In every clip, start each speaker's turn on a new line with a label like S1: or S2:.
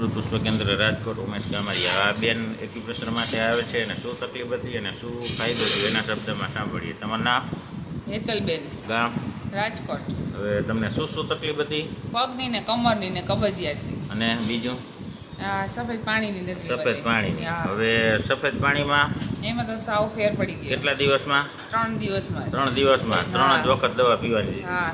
S1: પુષ્પ કેન્દ્ર રાજકોટ ઉમેશ કામરિયા. આ બેન એક્યુપ્રેશર માટે આવે છે અને શું તકલીફ હતી અને શું ફાયદો થયો? એના શબ્દમાં સાંભળીએ. તમારું નામ?
S2: હેતલબેન.
S1: ગામ?
S2: રાજકોટ.
S1: હવે તમને શું શું તકલીફ હતી?
S2: પગની ને કમરની ને કબજિયાતની.
S1: અને બીજું?
S2: આ સફેદ પાણીની
S1: સફેદ. પાણીની. હવે સફેદ પાણીમાં?
S2: એમાં તો સાવ ફેર પડી ગયો.
S1: કેટલા દિવસમાં?
S2: ત્રણ દિવસમાં
S1: ત્રણ દિવસમાં. ત્રણ જ વખત દવા પીવાની
S2: હા.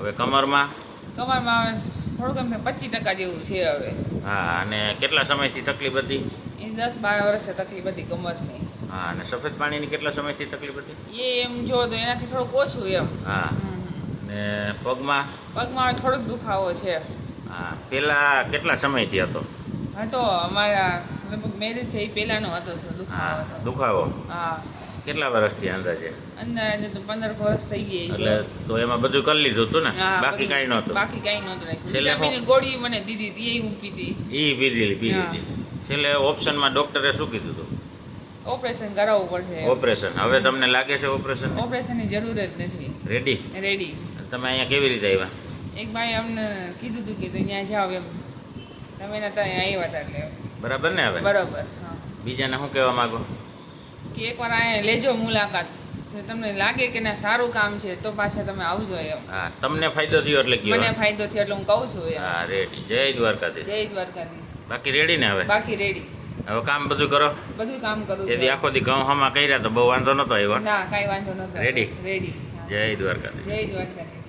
S1: હવે કમરમાં?
S2: કમરમાં થોડુંક એમ પચીસ ટકા જેવું છે હવે.
S1: હા અને કેટલા સમયથી તકલીફ હતી?
S2: એ દસ બાર વર્ષે તકલીફ હતી કમરની.
S1: હા અને સફેદ પાણીની કેટલા સમયથી તકલીફ હતી?
S2: એ એમ જો તો એનાથી થોડુંક ઓછું એમ.
S1: હા.
S2: ને
S1: અને પગમાં?
S2: પગમાં થોડોક દુખાવો છે.
S1: હા પેલા કેટલા સમયથી હતો?
S2: હા તો અમારા લગભગ મેરેજ થઈ પહેલાનો હતો
S1: હા
S2: દુખાવો
S1: દુખાવો?
S2: હા.
S1: કેટલા વર્ષથી અંદાજે
S2: અંદાજે તો પંદર વર્ષ થઈ ગઈ
S1: એટલે તો એમાં બધું કરી લીધું હતું ને? બાકી કાંઈ નહોતું?
S2: બાકી કાંઈ નહોતું રાખ્યું. ગોળી મને દીધી હતી એ હું પીધી
S1: એ પીધી પી લીધી છેલ્લે ઓપ્શનમાં ડોક્ટરે શું કીધું હતું
S2: ઓપરેશન કરાવવું પડશે.
S1: ઓપરેશન. હવે તમને લાગે છે ઓપરેશન?
S2: ઓપરેશનની જરૂર જ નથી.
S1: રેડી?
S2: રેડી.
S1: તમે અહીંયા કેવી રીતે આવ્યા?
S2: એક ભાઈ અમને કીધું હતું કે ત્યાં જાઓ એમ. તમે ત્યાં આવ્યા હતા એટલે.
S1: બરાબર ને હવે?
S2: બરાબર
S1: બીજાને શું કહેવા માંગો?
S2: કે એકવાર અહીંયા લેજો મુલાકાત. તમને લાગે કે ના સારું કામ છે તો પાછા તમે આવજો એમ.
S1: હા તમને ફાયદો થયો એટલે
S2: મને
S1: કયો
S2: ફાયદો થયો એટલે હું કહું છું
S1: હા રેડી જય દ્વારકાધીશ.
S2: જય દ્વારકાધીશ.
S1: બાકી રેડી ને હવે?
S2: બાકી રેડી
S1: હવે કામ બધું કરો?
S2: બધું કામ કરું
S1: તેથી આખો દી ઘઉં હમા કર્યા તો બહુ વાંધો નતો આવ્યો
S2: ના કાંઈ વાંધો નતો
S1: રેડી?
S2: રેડી
S1: જય દ્વારકાધીશ.
S2: જય દ્વારકાધીશ.